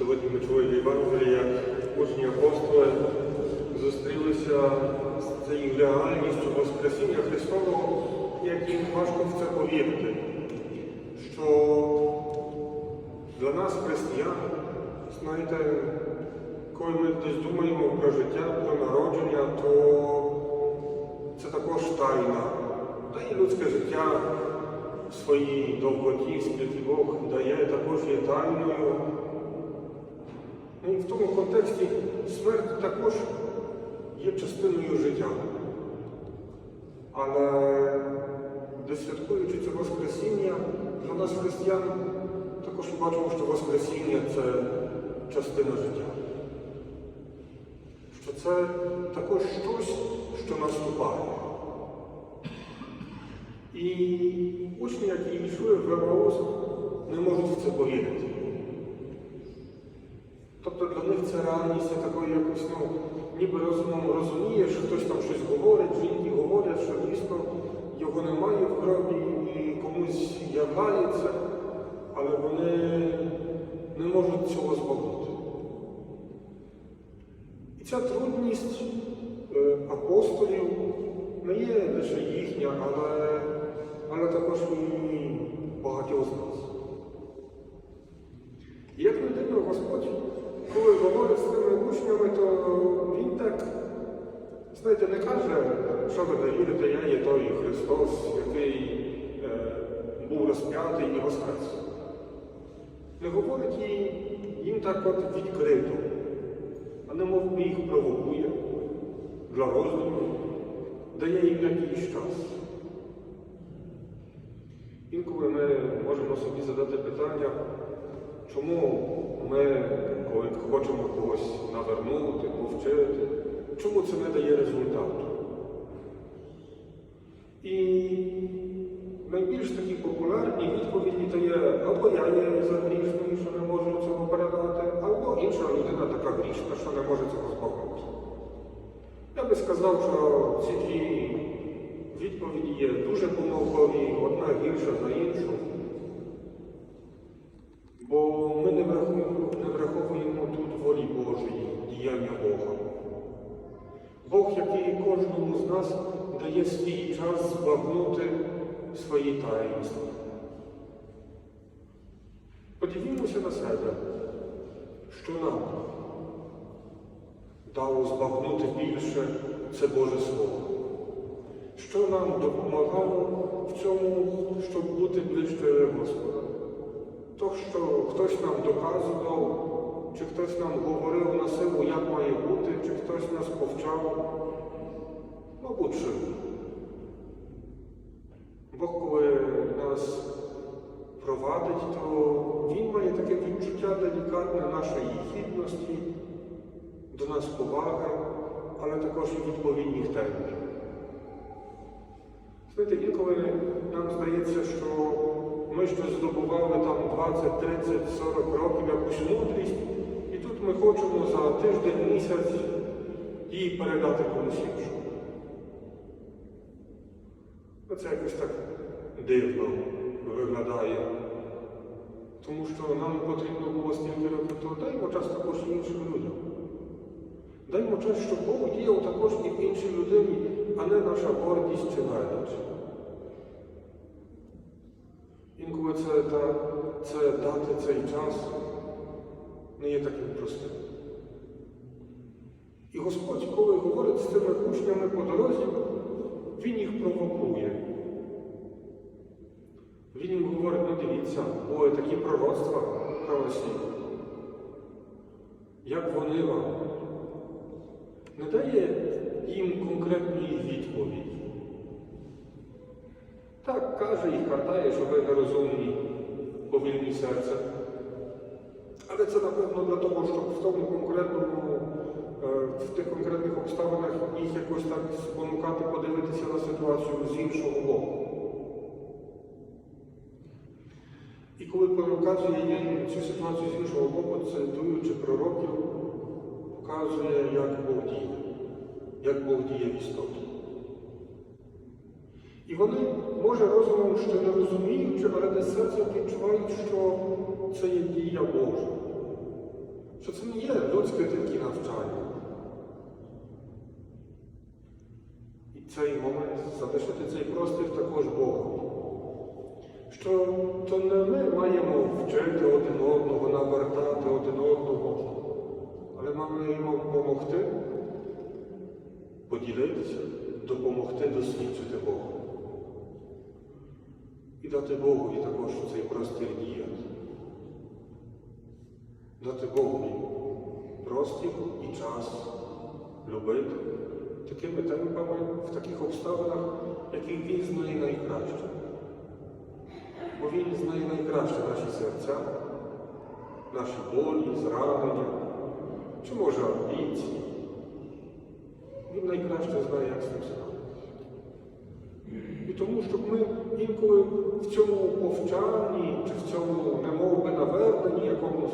Сьогодні ми чули в Євангелії, як учні апостоли зустрілися з цією реальністю Воскресіння Христового, як їм важко в це повірити, що для нас, християн, знаєте, коли ми десь думаємо про життя, про народження, то це також тайна. Та і людське життя в своїй довготі, скільки Бог дає, також є тайною. Ну в тому контексті смерть також є частиною життя. Але десь це Воскресіння, для нас християн також бачимо, що Воскресіння це частина життя. Що це також щось, що наступає. І учні, які йшли в Еваус, не можуть в це повірити. Це реальність такою якось, ну, ніби розумом розуміє, що хтось там щось говорить, жінки говорять, що дійсно його немає в гробі і комусь являється, але вони не можуть цього збагнути. І ця трудність е, апостолів не є лише їхня, але, але також і багатьох з нас. Як не дивно, Господь, коли говорить з тими учнями, то Він так, знаєте, не каже, що ви не вірите, я є той Христос, який е, був розп'ятий і воскрес. Не говорить їй, їм так от відкрито, а не мов би їх провокує для роздуму, дає їм якийсь час. Інколи ми можемо собі задати питання, чому ми, коли хочемо когось навернути, повчити, чому це не дає результату? І найбільш такі популярні відповіді то є або я є загрішний, що не можу цього передати, або інша людина така грішна, що не може цього збагнути. Я би сказав, що ці дві відповіді є дуже помилкові, одна гірша за іншу. Бо ми не враховуємо, не враховуємо тут волі Божої, діяння Бога. Який кожному з нас дає свій час збагнути свої таїнства. Подивімося на себе, що нам дало збагнути більше це Боже Слово. Що нам допомагало в цьому, щоб бути ближче Господа? То, що хтось нам доказував, чи хтось нам говорив на силу, як має бути, чи хтось нас повчав, мабуть, ні. Бог, коли нас провадить, то Він має таке відчуття делікатне нашої гідності, до нас поваги, але також і відповідних термінів. Знаєте, інколи нам здається, що ми щось здобували там 20, 30, 40 років якусь мудрість, хочемо за тиждень, місяць її передати комусь іншому. Оце якось так дивно виглядає. Тому що нам потрібно було стільки років, то даймо час також іншим людям. Даймо час, щоб Бог діяв також і в іншій людині, а не наша гордість чи велич. Інколи це, це дати цей час не є таким простим. І Господь, коли говорить з цими учнями по дорозі, Він їх провокує. Він їм говорить, ну дивіться, були такі пророцтва правосні. Як вони вам? Не дає їм конкретної відповіді. Так каже і картає, що ви нерозумні, повільні серця. Це, напевно, для того, щоб в тому конкретному, е, в тих конкретних обставинах їх якось так спонукати, подивитися на ситуацію з іншого боку. І коли показує цю ситуацію з іншого боку, цитуючи пророків, показує, як Бог діє, як Бог діє в істоті. І вони, може, розумом ще не розуміючи, але десь серцем відчувають, що це є дія Божа що це не є людське такі навчання. І цей момент залишити цей простір також Богу. Що то не ми маємо вчити один одного, навертати один одного, але ми маємо допомогти, поділитися, допомогти досвідчити Бога. І дати Богу і також цей простір діяти. Дати Богові простір і час любити такими темпами, в таких обставинах, яких він знає найкраще. Бо він знає найкраще наші серця, наші болі, зранення, чи може амбіції. Він найкраще знає, як з ним справитися. І тому, щоб ми інколи в цьому повчанні чи в цьому немов би наверненні якомусь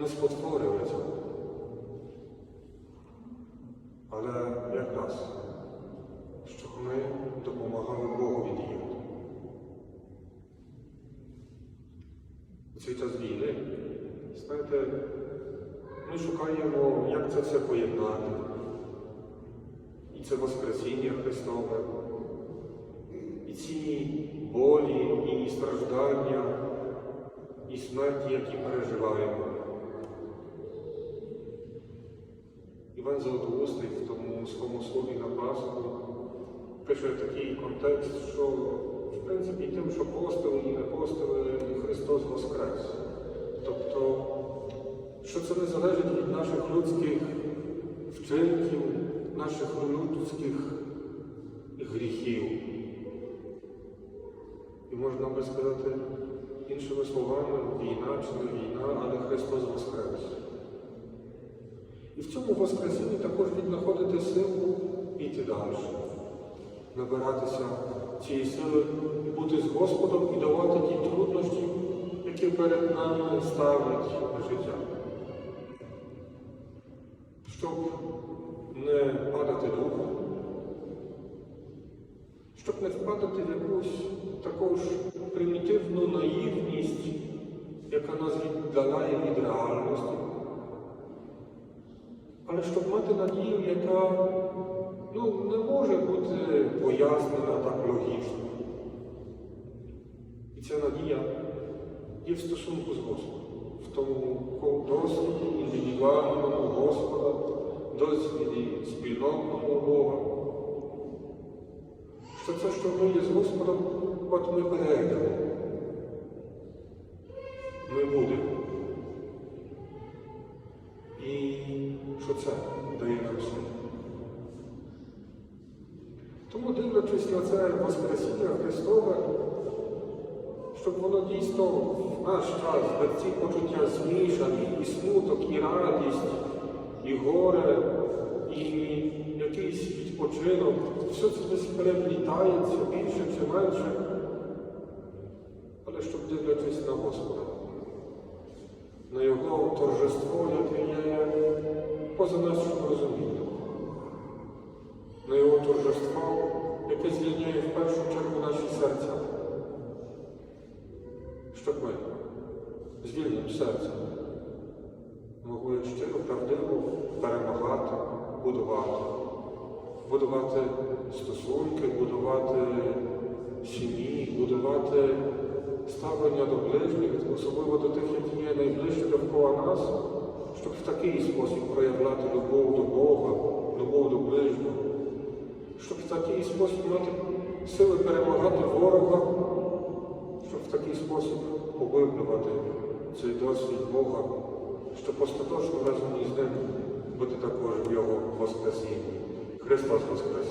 не цього. Але якраз, щоб ми допомагали Богу діяти. У цей час війни, знаєте, ми шукаємо, як це все поєднати. І це Воскресіння Христове, і ці болі, і страждання, і смерті, які переживаємо. Іван Золотоустий в тому своєму слові на Пасху пише такий контекст, що в принципі тим, що постили і не постили, Христос Воскрес. Тобто, що це не залежить від наших людських вчинків, наших людських гріхів. І можна би сказати іншими словами, війна чи не війна, але Христос Воскрес. І в цьому Воскресінні також віднаходити силу йти далі, набиратися цієї сили, бути з Господом і давати ті труднощі, які перед нами ставить життя. Щоб не падати духом, щоб не впадати в якусь таку ж примітивну наївність, яка нас віддаляє від реальності але щоб мати надію, яка ну, не може бути пояснена так логічно. І ця надія є в стосунку з Господом, в тому досвіді індивідуальному Господа, досвіді спільнотному Бога. Що це, що ми є з Господом, от ми перейдемо. Що це дає. Тому, дивлячись на це Воскресіння Христове, щоб воно дійсно в наш час, де ці почуття змішані, і смуток, і радість, і горе, і якийсь відпочинок, все це десь переплітається більше чи менше, але щоб дивлячись на Господа на його торжество, яке є поза нашим розумінням, на його торжество, яке звільняє в першу чергу наші серця, щоб ми звільним серцем могли щиро правдиво перемагати, будувати, будувати стосунки, будувати сім'ї, будувати ставлення до ближніх, особливо до тих, які є найближче довкола нас, щоб в такий спосіб проявляти любов до Бога, любов до ближнього, щоб в такий спосіб мати сили перемагати ворога, щоб в такий спосіб поглиблювати цей досвід Бога, щоб остаточно разом із ним бути також в Його Воскресінні. Христос Воскрес!